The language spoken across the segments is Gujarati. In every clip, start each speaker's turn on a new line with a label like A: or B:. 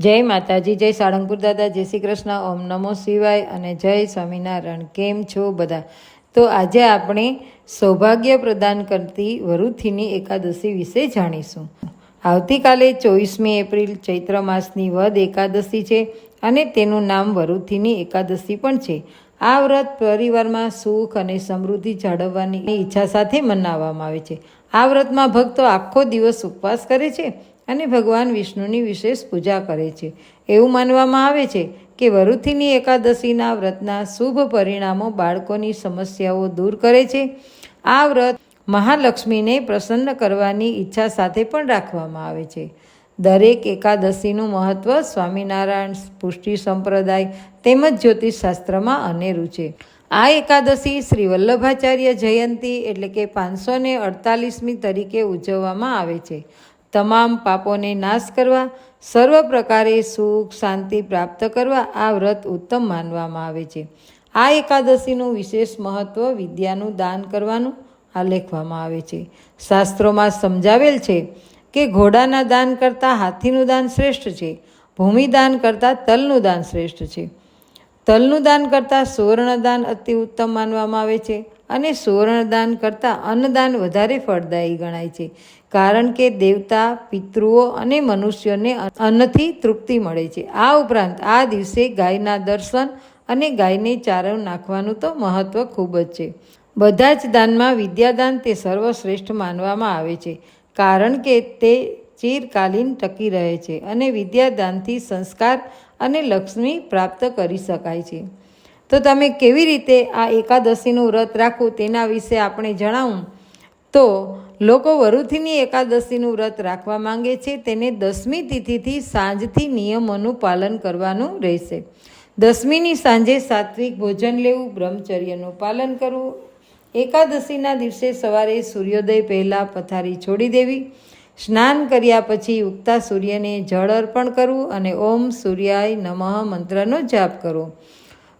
A: જય માતાજી, જય સાળંગપુર દાદા, જય શ્રી કૃષ્ણ, ઓમ નમો શિવાય અને જય સ્વામિનારાયણ. કેમ છો બધા? તો આજે આપણે સૌભાગ્ય પ્રદાન કરતી વરુથીની એકાદશી વિશે જાણીશું. આવતીકાલે ચોવીસમી એપ્રિલ ચૈત્ર માસની વદ એકાદશી છે અને તેનું નામ વરુથીની એકાદશી પણ છે. આ વ્રત પરિવારમાં સુખ અને સમૃદ્ધિ જાળવવાની ઈચ્છા સાથે મનાવવામાં આવે છે. આ વ્રતમાં ભક્તો આખો દિવસ ઉપવાસ કરે છે અને ભગવાન વિષ્ણુની વિશેષ પૂજા કરે છે. એવું માનવામાં આવે છે કે વરુથીની એકાદશીના વ્રતના શુભ પરિણામો બાળકોની સમસ્યાઓ દૂર કરે છે. આ વ્રત મહાલક્ષ્મીને પ્રસન્ન કરવાની ઈચ્છા સાથે પણ રાખવામાં આવે છે. દરેક એકાદશીનું મહત્ત્વ સ્વામિનારાયણ પુષ્ટિ સંપ્રદાય તેમજ જ્યોતિષશાસ્ત્રમાં અનેરું છે. આ એકાદશી શ્રી વલ્લભાચાર્ય જયંતી એટલે કે પાંચસો ને અડતાલીસમી તરીકે ઉજવવામાં આવે છે. તમામ પાપોને નાશ કરવા, સર્વ પ્રકારે સુખ, શાંતિ પ્રાપ્ત કરવા આ વ્રત ઉત્તમ માનવામાં આવે છે. આ એકાદશીનું વિશેષ મહત્ત્વ વિદ્યાનું દાન કરવાનું આલેખવામાં આવે છે. શાસ્ત્રોમાં સમજાવેલ છે કે ઘોડાના દાન કરતાં હાથીનું દાન શ્રેષ્ઠ છે ભૂમિદાન કરતાં તલનું દાન શ્રેષ્ઠ છે. તલનું દાન કરતાં સુવર્ણદાન અતિ ઉત્તમ માનવામાં આવે છે. અને સુવર્ણદાન કરતાં અન્નદાન વધારે ફળદાયી ગણાય છે. કારણ કે દેવતા, પિતૃઓ અને મનુષ્યોને અન્નથી તૃપ્તિ મળે છે. આ ઉપરાંત આ દિવસે ગાયના દર્શન અને ગાયને ચારો નાખવાનું તો મહત્ત્વ ખૂબ જ છે. બધા જ દાનમાં વિદ્યાદાન તે સર્વશ્રેષ્ઠ માનવામાં આવે છે. કારણ કે તે ચિરકાલીન ટકી રહે છે અને વિદ્યાદાનથી સંસ્કાર અને લક્ષ્મી પ્રાપ્ત કરી શકાય છે. તો તમે કેવી રીતે આ એકાદશીનું વ્રત રાખવું તેના વિશે આપણે જણાવું? તો લોકો વરુથીની એકાદશીનું વ્રત રાખવા માંગે છે. તેને દસમી તિથિથી સાંજથી નિયમોનું પાલન કરવાનું રહેશે. દસમીની સાંજે સાત્વિક ભોજન લેવું, બ્રહ્મચર્યનું પાલન કરવું. એકાદશીના દિવસે સવારે સૂર્યોદય પહેલાં પથારી છોડી દેવી. સ્નાન કર્યા પછી ઉગતા સૂર્યને જળ અર્પણ કરવું અને ઓમ સૂર્યાય નમઃ મંત્રનો જાપ કરવો.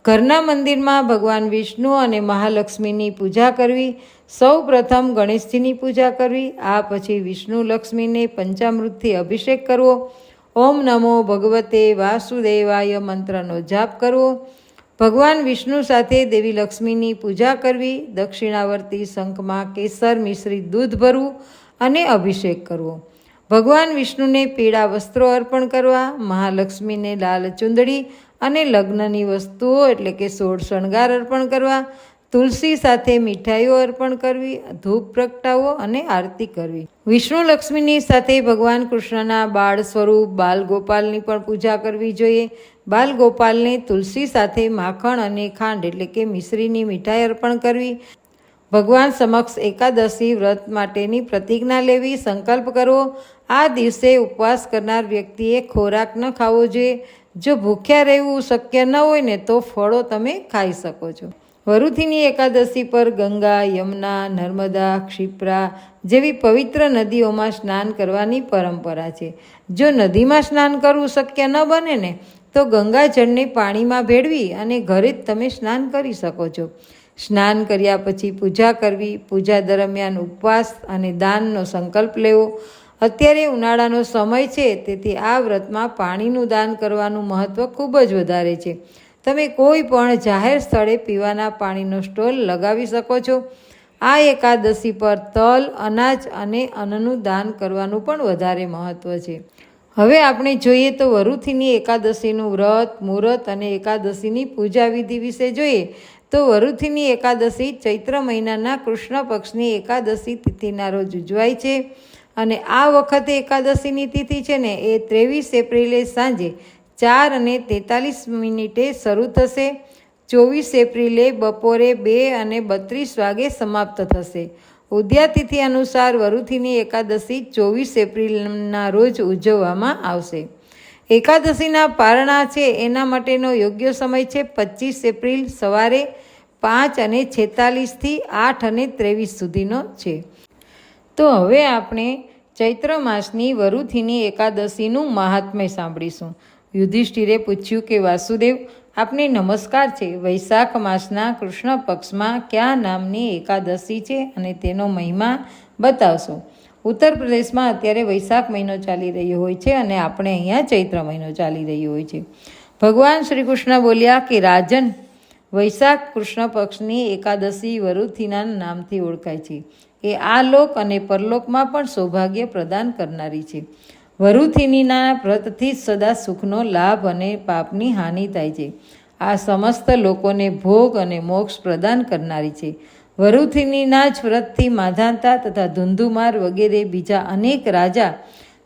A: ઘરના મંદિરમાં ભગવાન વિષ્ણુ અને મહાલક્ષ્મીની પૂજા કરવી, સૌ પ્રથમ ગણેશજીની પૂજા કરવી, આ પછી વિષ્ણુ લક્ષ્મીને પંચામૃતથી અભિષેક કરવો, ઓમ નમો ભગવતે વાસુદેવાય મંત્રનો જાપ કરવો, ભગવાન વિષ્ણુ સાથે દેવી લક્ષ્મીની પૂજા કરવી, દક્ષિણાવર્તી શંખમાં કેસર મિશ્રિત દૂધ ભરવું અને અભિષેક કરવો. ભગવાન વિષ્ણુને પીળા વસ્ત્રો અર્પણ કરવા, મહાલક્ષ્મીને લાલ ચુંદડી અને લગ્નની વસ્તુઓ એટલે કે સોળ શણગાર અર્પણ કરવા, તુલસી સાથે મીઠાઈઓ અર્પણ કરવી, ધૂપ પ્રગટાવો અને આરતી કરવી. વિષ્ણુ લક્ષ્મીની સાથે ભગવાન કૃષ્ણના બાળ સ્વરૂપ, બાલ ગોપાલની પણ પૂજા કરવી જોઈએ. બાલ ગોપાલને તુલસી સાથે માખણ અને ખાંડ એટલે કે મિશ્રીની મીઠાઈ અર્પણ કરવી. ભગવાન સમક્ષ એકાદશી વ્રત માટેની પ્રતિજ્ઞા લેવી, સંકલ્પ કરવો, આ દિવસે ઉપવાસ કરનાર વ્યક્તિએ ખોરાક ન ખાવો જોઈએ. જો ભૂખ્યા રહેવું શક્ય ન હોય ને તો ફળો તમે ખાઈ શકો છો. વરુથીની એકાદશી પર ગંગા, યમુના, નર્મદા, ક્ષિપ્રા જેવી પવિત્ર નદીઓમાં સ્નાન કરવાની પરંપરા છે. જો નદીમાં સ્નાન કરવું શક્ય ન બને ને, તો ગંગાજળને પાણીમાં ભેળવી અને ઘરે જ તમે સ્નાન કરી શકો છો. સ્નાન કર્યા પછી પૂજા કરવી, પૂજા દરમિયાન ઉપવાસ અને દાનનો સંકલ્પ લેવો. અત્યારે ઉનાળાનો સમય છે, તેથી આ વ્રતમાં પાણીનું દાન કરવાનું મહત્ત્વ ખૂબ જ વધારે છે. તમે કોઈ પણ જાહેર સ્થળે પીવાના પાણીનો સ્ટોલ લગાવી શકો છો. આ એકાદશી પર તલ, અનાજ અને અન્નનું દાન કરવાનું પણ વધારે મહત્ત્વ છે. હવે આપણે જોઈએ તો વરુથીની એકાદશીનું વ્રત, મુહૂર્ત અને એકાદશીની પૂજા વિધિ વિશે જોઈએ તો વરુથીની એકાદશી ચૈત્ર મહિનાના કૃષ્ણ પક્ષની એકાદશી તિથિના રોજ ઉજવાય છે અને આ વખતે એકાદશીની તિથિ છે ને એ ત્રેવીસ એપ્રિલે સાંજે ચાર અને તેતાલીસ મિનિટે શરૂ થશે. ચોવીસ એપ્રિલે બપોરે બે અને બત્રીસ વાગે સમાપ્ત થશે. ઉદ્યાતિથિ અનુસાર વરુથીની એકાદશી ચોવીસ એપ્રિલના રોજ ઉજવવામાં આવશે. એકાદશીના પારણા છે, એના માટેનો યોગ્ય સમય છે પચીસ એપ્રિલ સવારે પાંચ અને છેતાલીસથી આઠ અને ત્રેવીસ સુધીનો છે. તો હવે આપણે ચૈત્ર માસની વરુથીની એકાદશીનું મહાત્મ્ય સાંભળીશું. યુધિષ્ઠિરે પૂછ્યું કે વાસુદેવ આપને નમસ્કાર છે. વૈશાખ માસના કૃષ્ણ પક્ષમાં કયા નામની એકાદશી છે અને તેનો મહિમા બતાવશો. ઉત્તર પ્રદેશમાં અત્યારે વૈશાખ મહિનો ચાલી રહ્યો હોય છે અને આપણે અહીંયા ચૈત્ર મહિનો ચાલી રહ્યો હોય છે. ભગવાન શ્રી કૃષ્ણ બોલ્યા કે, રાજન, વૈશાખ કૃષ્ણ પક્ષની એકાદશી વરુથીના નામથી ઓળખાય છે. એ આ લોક અને પરલોકમાં પણ સૌભાગ્ય પ્રદાન કરનારી છે. વરુથિનીના વ્રતથી જ સદા સુખનો લાભ અને પાપની હાનિ થાય છે. આ સમસ્ત લોકોને ભોગ અને મોક્ષ પ્રદાન કરનારી છે. વરુથિનીના જ વ્રતથી માધાંતા તથા ધુંધુમાર વગેરે બીજા અનેક રાજા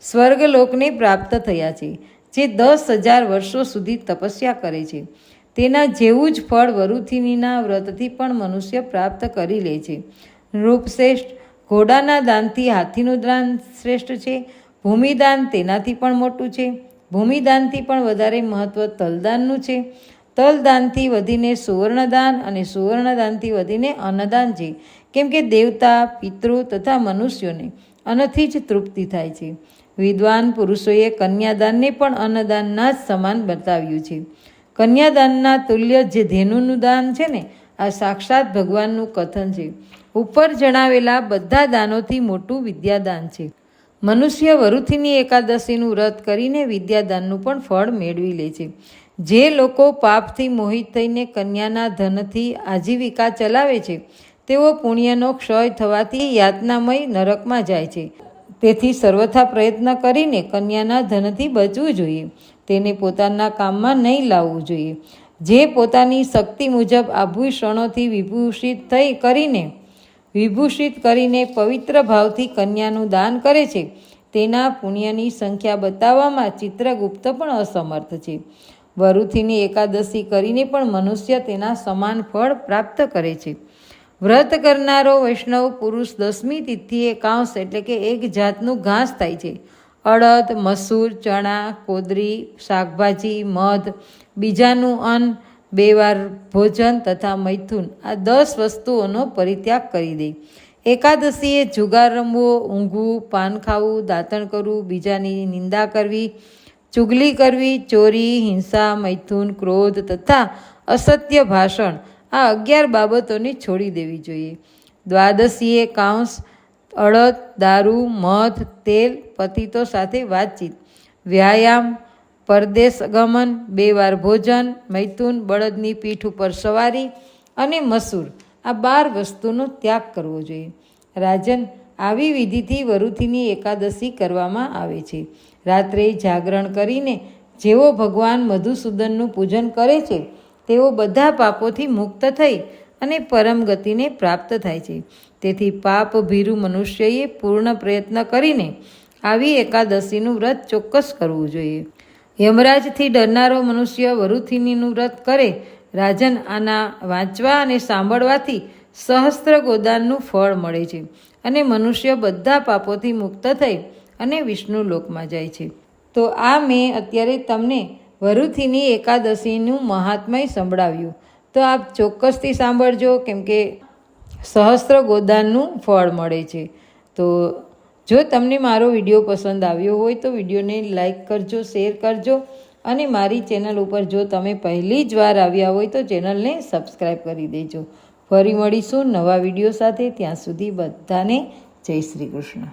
A: સ્વર્ગલોકને પ્રાપ્ત થયા છે, જે દસ હજાર વર્ષો સુધી તપસ્યા કરે છે. તેના જેવું જ ફળ વરુથિનીના વ્રતથી પણ મનુષ્ય પ્રાપ્ત કરી લે છે. રૂપશ્રેષ્ઠ ઘોડાના દાનથી હાથીનું દાન શ્રેષ્ઠ છે. ભૂમિદાન તેનાથી પણ મોટું છે. ભૂમિદાનથી પણ વધારે મહત્ત્વ તલદાનનું છે. તલદાનથી વધીને સુવર્ણદાન અને સુવર્ણદાનથી વધીને અન્નદાન છે. કેમ કે દેવતા, પિતૃ તથા મનુષ્યોને અન્નથી જ તૃપ્તિ થાય છે. વિદ્વાન પુરુષોએ કન્યાદાનને પણ અન્નદાનના જ સમાન બતાવ્યું છે. કન્યાદાનના તુલ્ય જે ધેનુનું દાન છે ને, આ સાક્ષાત ભગવાનનું કથન છે. ઉપર જણાવેલા બધા દાનોથી મોટું વિદ્યાદાન છે. મનુષ્ય વરુથીની એકાદશીનું વ્રત કરીને વિદ્યાદાનનું પણ ફળ મેળવી લે છે. જે લોકો પાપથી મોહિત થઈને કન્યાના ધનથી આજીવિકા ચલાવે છે, તેઓ પુણ્યનો ક્ષય થવાથી યાતનામય નરકમાં જાય છે. તેથી સર્વથા પ્રયત્ન કરીને કન્યાના ધનથી બચવું જોઈએ, તેને પોતાના કામમાં નહીં લાવવું જોઈએ. જે પોતાની શક્તિ મુજબ આભૂષણોથી વિભૂષિત થઈ કરીને વિભૂષિત કરીને પવિત્ર ભાવથી કન્યાનું દાન કરે છે. તેના પુણ્યની સંખ્યા બતાવવામાં ચિત્રગુપ્ત પણ અસમર્થ છે. વરુથીની એકાદશી કરીને પણ મનુષ્ય તેના સમાન ફળ પ્રાપ્ત કરે છે. વ્રત કરનારો વૈષ્ણવ પુરુષ દસમી તિથિએ કાંસ એટલે કે એક જાતનું ઘાસ થાય છે. અડદ, મસૂર, ચણા, કોદરી, શાકભાજી, મધ, બીજાનું અન્ન બે વાર ભોજન તથા મૈથુન આ દસ વસ્તુઓનો પરિત્યાગ કરી દે. એકાદશીએ જુગાર રમવો, ઊંઘવું, પાન ખાવું, દાંતણ કરવું, બીજાની નિંદા કરવી, ચુગલી કરવી, ચોરી, હિંસા, મૈથુન, ક્રોધ તથા અસત્ય ભાષણ આ અગિયાર બાબતોને છોડી દેવી જોઈએ. દ્વાદશીએ કાંસ, અડદ, દારૂ, મધ, તેલ, પતિતો સાથે વાતચીત, વ્યાયામ પરદેશ ગમન, બે વાર ભોજન, મૈથુન, બળદની પીઠ ઉપર સવારી અને મસૂર. આ બાર વસ્તુનો ત્યાગ કરવો જોઈએ. રાજન, આવી વિધિથી વરુથીની એકાદશી કરવામાં આવે છે. રાત્રે જાગરણ કરીને જેઓ ભગવાન મધુસૂદનનું પૂજન કરે છે, તેઓ બધા પાપોથી મુક્ત થઈ અને પરમ ગતિને પ્રાપ્ત થાય છે. તેથી પાપ ભીરુ મનુષ્યએ પૂર્ણ પ્રયત્ન કરીને આવી એકાદશીનું વ્રત ચોક્કસ કરવું જોઈએ. યમરાજથી ડરનારો મનુષ્ય વરુથિનીનું વ્રત કરે, રાજન આના વાંચવા અને સાંભળવાથી સહસ્ત્ર ગોદાનનું ફળ મળે છે અને મનુષ્ય બધા પાપોથી મુક્ત થઈ અને વિષ્ણુ લોકમાં જાય છે. તો આ મેં અત્યારે તમને વરુથીની એકાદશીનું મહાત્મય સંભળાવ્યું. તો આપ ચોક્કસથી સાંભળજો કેમ કે સહસ્ત્ર ગોદાનનું ફળ મળે છે. તો જો તમને મારો વીડિયો પસંદ આવ્યો હોય તો વિડીયોને લાઇક કરજો, શેર કરજો અને મારી ચેનલ ઉપર જો તમે પહેલી જ વાર આવ્યા હોય તો ચેનલને સબસ્ક્રાઈબ કરી દેજો. ફરી મળીશું નવા વીડિયો સાથે. ત્યાં સુધી બધાને જય શ્રી કૃષ્ણ.